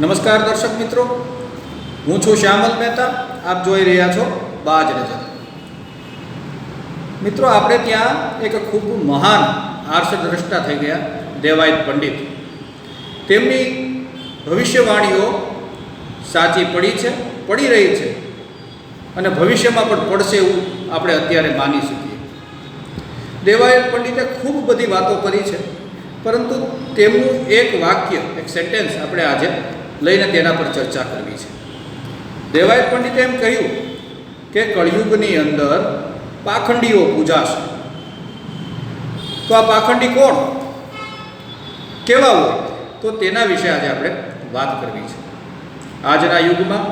નમસ્કાર દર્શક મિત્રો. હું છું શ્યામલ મહેતા. આપ જોઈ રહ્યા છો બાજ નજર. મિત્રો, આપણે ત્યાં એક ખૂબ મહાન આર્ષદ્રષ્ટા થઈ ગયા, દેવાયત પંડિત. તેમની ભવિષ્યવાણીઓ સાચી પડી છે, પડી રહી છે, અને ભવિષ્યમાં પણ પડશે એવું આપણે અત્યારે માની શકીએ. દેવાયત પંડિતે ખૂબ બધી વાતો કરી છે, પરંતુ તેમનું એક વાક્ય, એક સેન્ટેન્સ આપણે આજે લઈને તેના પર ચર્ચા કરવી છે. દેવાયત પંડિતે એમ કહ્યું કે કળિયુગની અંદર પાખંડીઓ પૂજાશે તો આ પાખંડી કોણ? કેવા હોય? તો તેના વિશે આજે આપણે વાત કરવી છે. આજના યુગમાં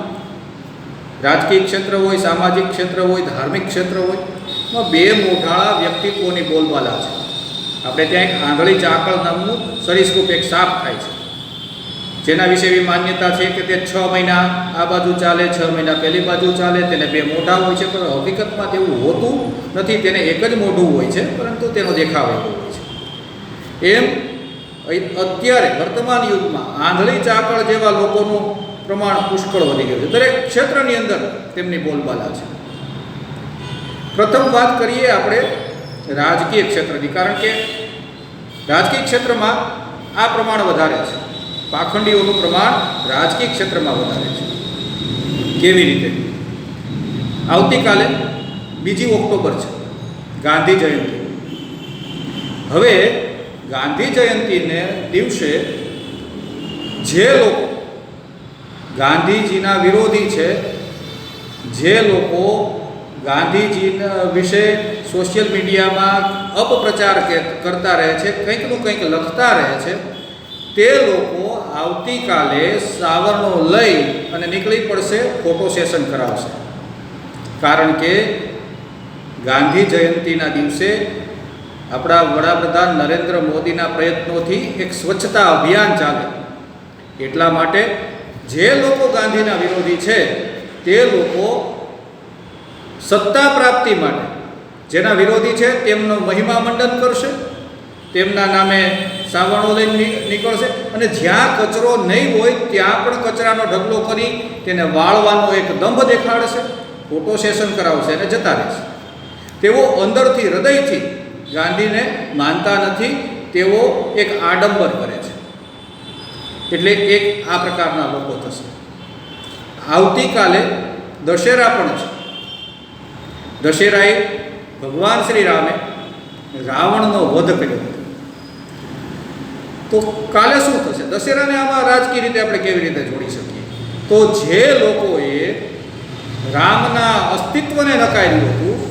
રાજકીય ક્ષેત્ર હોય, સામાજિક ક્ષેત્ર હોય, ધાર્મિક ક્ષેત્ર હોય બે મોઢાળા વ્યક્તિત્વોની બોલબાલા છે. આપણે ત્યાં એક આંધળી ચાકળ નામનું સરીસૃપ એક સાપ થાય છે. જેના વિશે એવી માન્યતા છે કે તે છ મહિના આ બાજુ ચાલે, છ મહિના પહેલી બાજુ ચાલે, તેને બે મોઢા હોય છે, પણ હકીકતમાં તેવું હોતું નથી, તેને એક જ મોઢું હોય છે, પરંતુ તેનો દેખાવ એવો હોય છે. એમ અત્યારે વર્તમાન યુગમાં આંધળી ચાકળ જેવા લોકોનું પ્રમાણ પુષ્કળ વધી ગયું છે. દરેક ક્ષેત્રની અંદર તેમની બોલબાલા છે. પ્રથમ વાત કરીએ આપણે રાજકીય ક્ષેત્રની, કારણ કે રાજકીય ક્ષેત્રમાં આ પ્રમાણ વધારે છે. પાખંડીઓનું પ્રમાણ રાજકીય ક્ષેત્રમાં વધારે છે. કેવી રીતે? આવતીકાલે બીજી ઓક્ટોબર છે, ગાંધી જયંતિ. હવે ગાંધી જયંતિને દિવસે જે લોકો ગાંધીજીના વિરોધી છે, જે લોકો ગાંધીજીના વિશે સોશિયલ મીડિયામાં અપપ્રચાર કરતા રહે છે, કંઈકનું કંઈક લખતા રહે છે તે લોકો આવતીકાલે સાવરનો લઈ અને નીકળી પડશે, ફોટો સેશન કરાવશે. કારણ કે ગાંધી જયંતિના દિવસે આપણા વડાપ્રધાન નરેન્દ્ર મોદીના પ્રયત્નોથી એક સ્વચ્છતા અભિયાન ચાલે. એટલા માટે જે લોકો ગાંધીના વિરોધી છે, તે લોકો સત્તા પ્રાપ્તિ માટે, જેના વિરોધી છે, તેમનો મહિમા મંડન કરશે. તેમના નામે સાવરણો લઈને નીકળશે. અને જ્યાં કચરો નહીં હોય, ત્યાં પણ કચરાનો ઢગલો કરી તેને વાળવાનો એક દંભ દેખાડશે, ફોટો સેશન કરાવશે અને જતા રહેશે. તેઓ અંદરથી, હૃદયથી ગાંધીને માનતા નથી, તેઓ એક આડંબર કરે છે. એટલે એક આ પ્રકારના લોકો થશે. આવતીકાલે દશેરા પણ છે. દશેરાએ ભગવાન શ્રી રામે રાવણનો વધ કર્યો હતો. તો કાલે શું થશે? દશેરાને આમાં રાજકીય રીતે આપણે કેવી રીતે જોડી શકીએ? તો જે લોકોએ રામના અસ્તિત્વને નકાર્યું હતું,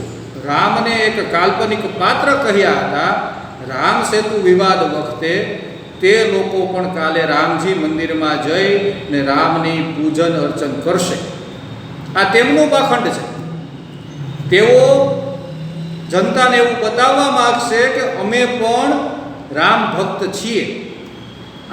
રામને એક કાલ્પનિક પાત્ર કહ્યા હતા, રામ સેતુ વિવાદ વખતે તે લોકો પણ કાલે રામજી મંદિરમાં જઈ ને રામની પૂજન અર્ચન કરશે. આ તેમનું પાખંડ છે. તેઓ જનતાને એવું બતાવવા માગશે કે અમે પણ રામ ભક્ત છીએ.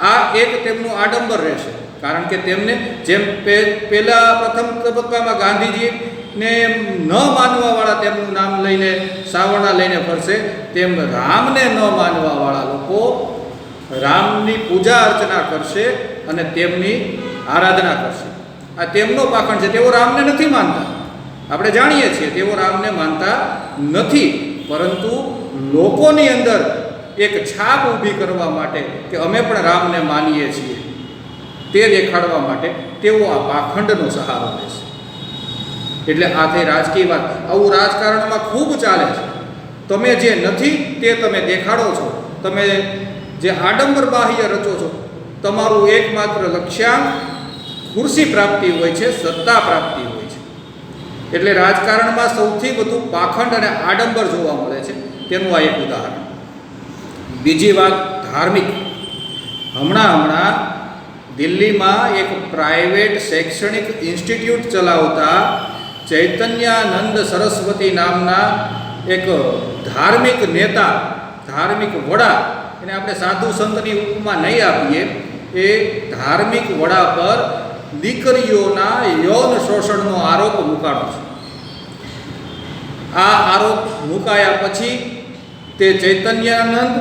આ એક તેમનું આડંબર રહેશે. કારણ કે તેમને જેમ પહેલા પ્રથમ તબક્કામાં ગાંધીજીને ન માનવાવાળા તેમનું નામ લઈને, સાવરણા લઈને ફરશે, તેમ રામને ન માનવાવાળા લોકો રામની પૂજા અર્ચના કરશે અને તેમની આરાધના કરશે. આ તેમનો પાખંડ છે. તેઓ રામને નથી માનતા. આપણે જાણીએ છીએ, તેઓ રામને માનતા નથી. પરંતુ લોકોની અંદર એક છાપ ઊભી કરવા માટે કે અમે પણ રામને માનીએ છીએ. તે દેખાડવા માટે તેઓ આ પાખંડનો સહારો લેશે એટલે આ થઈ રાજકીય વાત. આવું રાજકારણમાં ખૂબ ચાલે છે. તમે જે નથી તે તમે દેખાડો છો. તમે જે આડંબર બાહ્ય રચો છો. તમારું એકમાત્ર લક્ષ્યાંક ખુરશી પ્રાપ્તિ હોય છે, સત્તા પ્રાપ્તિ હોય છે. એટલે રાજકારણમાં સૌથી વધુ પાખંડ અને આડંબર જોવા મળે છે. તેનું આ એક ઉદાહરણ. બીજી વાત ધાર્મિક. હમણાં હમણાં દિલ્હીમાં એક પ્રાઇવેટ શૈક્ષણિક ઇન્સ્ટિટ્યૂટ ચલાવતા ચૈતન્યાનંદ સરસ્વતી નામના એક ધાર્મિક નેતા, ધાર્મિક વડા, એને આપણે સાધુ સંતની ઉપમા નહીં આપીએ, એ ધાર્મિક વડા પર દીકરીઓના યૌન શોષણનો આરોપ મુકાણો છે. આ આરોપ મુકાયા પછી તે ચૈતન્યાનંદ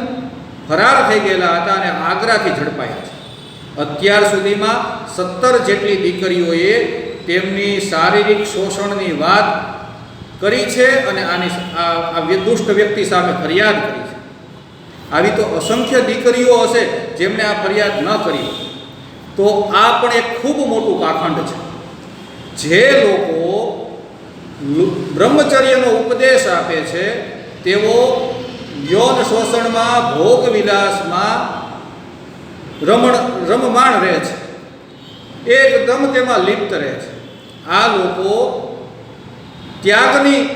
ફરાર થઈ ગયેલા હતા અને આગ્રાથી ઝડપાયા છે. અત્યાર સુધીમાં સત્તર જેટલી દીકરીઓએ તેમની શારીરિક શોષણની વાત કરી છે અને આની આ દુષ્ટ વ્યક્તિ સામે ફરિયાદ કરી છે. આવી તો અસંખ્ય દીકરીઓ હશે જેમણે આ ફરિયાદ ન કરી. તો આ પણ એક ખૂબ મોટું પાખંડ છે. જે લોકો બ્રહ્મચર્યનો ઉપદેશ આપે છે, તેઓ યૌન શોષણમાં ભોગ વિલાસમાં રમણ, રમમાણ રહે છે. એકદમ તેમાં લિપ્ત રહે છે. આ લોકો ત્યાગની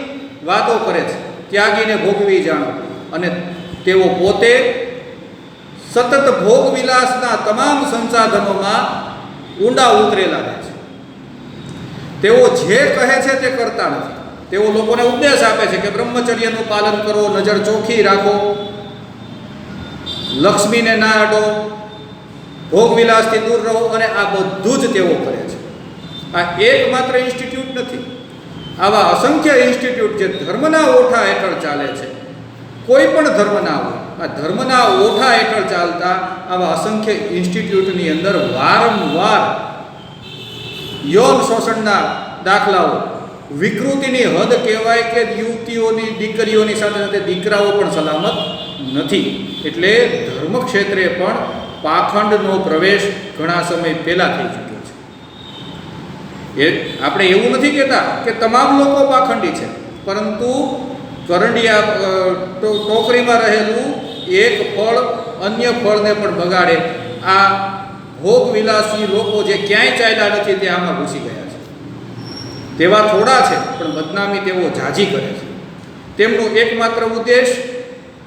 વાતો કરે છે. ત્યાગીને ભોગવી જાણો. અને તેઓ પોતે સતત ભોગ વિલાસના તમામ સંસાધનોમાં ઊંડા ઉતરેલા રહે છે. તેઓ જે કહે છે તે કરતા નથી. તેઓ લોકોને ઉપદેશ આપે છે કે બ્રહ્મચર્યનું પાલન કરો, નજર ચોખ્ખી રાખો. લક્ષ્મીને ના અડો, ભોગવિલાસથી દૂર રહો અને આ બધું જ તેઓ કરે છે. આ એકમાત્ર ઇન્સ્ટિટ્યૂટ નથી. આવા અસંખ્ય ઇન્સ્ટિટ્યૂટ જે ધર્મના ઓઠા હેઠળ ચાલે છે. કોઈ પણ ધર્મના હોય, આ ધર્મના ઓઠા હેઠળ ચાલતા આવા અસંખ્ય ઇન્સ્ટિટ્યૂટની અંદર વારંવાર યૌન શોષણના દાખલાઓ વિકૃતિની હદ કહેવાય કે યુવતીઓની, દીકરીઓની સાથે સાથે દીકરાઓ પણ સલામત નથી. એટલે ધર્મ ક્ષેત્રે પણ પાખંડનો પ્રવેશ ઘણા સમય પહેલાં થઈ ચૂક્યો છે. એ આપણે એવું નથી કહેતા કે તમામ લોકો પાખંડી છે, પરંતુ કરંડિયા ટોકરીમાં રહેલું એક ફળ અન્ય ફળને પણ બગાડે. આ ભોગ વિલાસી લોકો જે ક્યાંય ચાલ્યા નથી તે આમાં ઘૂસી ગયા તેવા થોડા છે, પણ બદનામી તેઓ જાજી કરે છે. તેમનો એકમાત્ર ઉદ્દેશ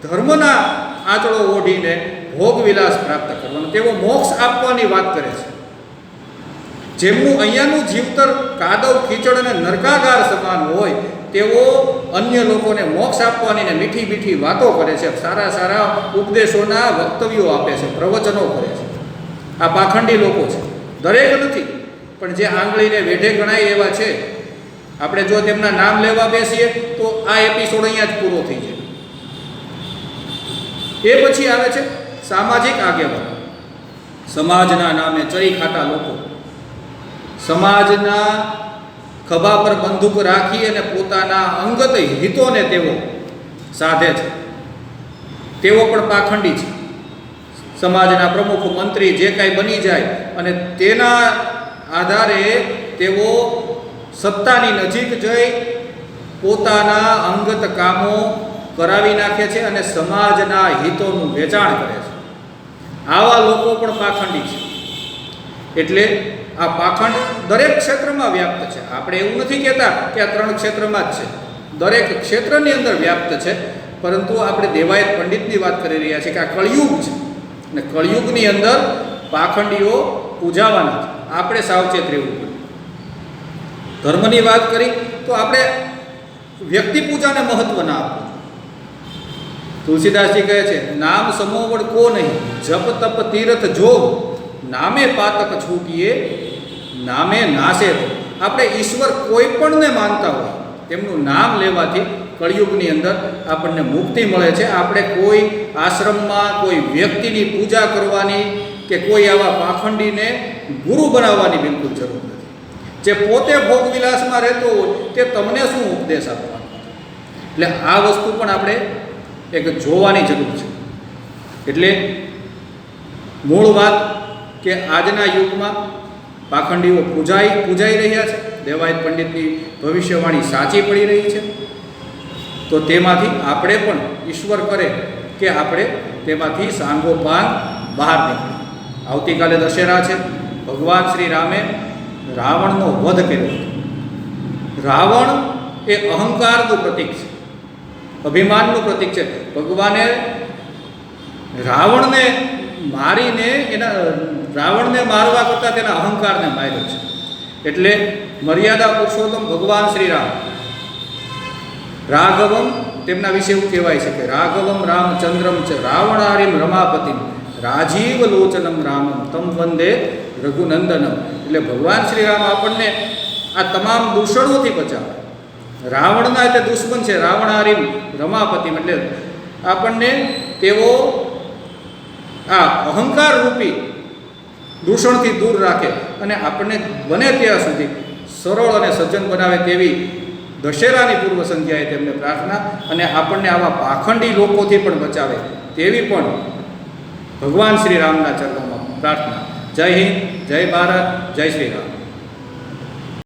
ધર્મના આંચળો ઓઢીને ભોગ વિલાસ પ્રાપ્ત કરવાનો, તેઓ મોક્ષ આપવાની વાત કરે છે. જેમનું અહીંયાનું જીવતર કાદવ, કીચડ અને નરકાગાર સમાન હોય, તેઓ અન્ય લોકોને મોક્ષ આપવાની ને મીઠી મીઠી વાતો કરે છે, સારા સારા ઉપદેશોના વક્તવ્યો આપે છે, પ્રવચનો કરે છે. આ પાખંડી લોકો છે. દરેક નથી, પણ જે આંગળીને વેઢે ગણાય એવા છે આપણે જો તેમના નામ લેવા બેસીએ, તો આ એપિસોડ અહીંયા જ પૂરો થઈ જાય. એ પછી આવે છે સામાજિક આગેવાન. સમાજના નામે ચરી ખાતા લોકો. સમાજના ખભા પર બંદૂક રાખી અને પોતાના અંગત હિતોને તેઓ સાધે છે. તેઓ પણ પાખંડી છે. સમાજના પ્રમુખ મંત્રી જે કાંઈ બની જાય અને તેના આધારે તેઓ સત્તાની નજીક જઈ પોતાના અંગત કામો કરાવી નાખે છે અને સમાજના હિતોનું વેચાણ કરે છે. આવા લોકો પણ પાખંડી છે. એટલે આ પાખંડ દરેક ક્ષેત્રમાં વ્યાપ્ત છે. આપણે એવું નથી કહેતા કે આ ત્રણ ક્ષેત્રમાં જ છે. દરેક ક્ષેત્રની અંદર વ્યાપ્ત છે, પરંતુ આપણે દેવાયત પંડિતની વાત કરી રહ્યા છીએ કે આ કળિયુગ છે. અને કળિયુગની અંદર પાખંડીઓ પૂજાવાના છે. આપણે સાવચેત રહેવું પડે. ધર્મની વાત કરી, તો આપણે વ્યક્તિ પૂજાને મહત્વ ના આપવું તુલસીદાસજી કહે છે, નામ સમોવડ કો નહીં, જપ તપ તીર્થ જોગ, નામે પાતક છૂટીએ, નામે નાશે. આપણે ઈશ્વર કોઈ પણને માનતા હોય, તેમનું નામ લેવાથી કળિયુગની અંદર આપણને મુક્તિ મળે છે. આપણે કોઈ આશ્રમમાં કોઈ વ્યક્તિની પૂજા કરવાની કે કોઈ આવા પાખંડીને ગુરુ બનાવવાની બિલકુલ જરૂર જે પોતે ભોગ વિલાસમાં રહેતો હોય, તે તમને શું ઉપદેશ આપવાનો? એટલે આ વસ્તુ પણ આપણે એક જોવાની જરૂર છે. એટલે મૂળ વાત કે આજના યુગમાં પાખંડીઓ પૂજાઈ પૂજાઈ રહ્યા છે. દેવાયત પંડિતની ભવિષ્યવાણી સાચી પડી રહી છે. તો તેમાંથી આપણે પણ ઈશ્વર કરે કે આપણે તેમાંથી સાંગોપાંગ બહાર નીકળીએ. આવતીકાલે દશેરા છે. ભગવાન શ્રી રામે રાવણનો વધ કર્યો. રાવણ એ અહંકારનું પ્રતીક છે. અભિમાનનું પ્રતીક છે. ભગવાને રાવણને મારીને એના, રાવણને મારવા કરતાં તેના અહંકારને માર્યો છે. એટલે મર્યાદા પુરુષોત્તમ ભગવાન શ્રી રામ રાઘવમ તેમના વિશે એવું કહેવાય છે કે રાઘવમ રામચંદ્રમ છે રાવણારીમ રમાપતિમ. રાજીવ લોચનમ રામમ. તમ વંદે રઘુનંદનમ. એટલે ભગવાન શ્રી રામ આપણને આ તમામ દૂષણોથી બચાવે. રાવણના એટલે દુશ્મન છે, રાવણારીમ, રમાપતિમ. એટલે આપણને તેઓ આ અહંકાર રૂપી દૂષણથી દૂર રાખે અને આપણને બને ત્યાં સુધી સરળ અને સજ્જન બનાવે તેવી દશેરાની પૂર્વ સંધ્યાએ તેમને પ્રાર્થના અને આપણને આવા પાખંડી લોકોથી પણ બચાવે તેવી પણ ભગવાન શ્રી રામના ચરણોમાં પ્રાર્થના. જય હિન્દ જય ભારત જય શ્રી રામ.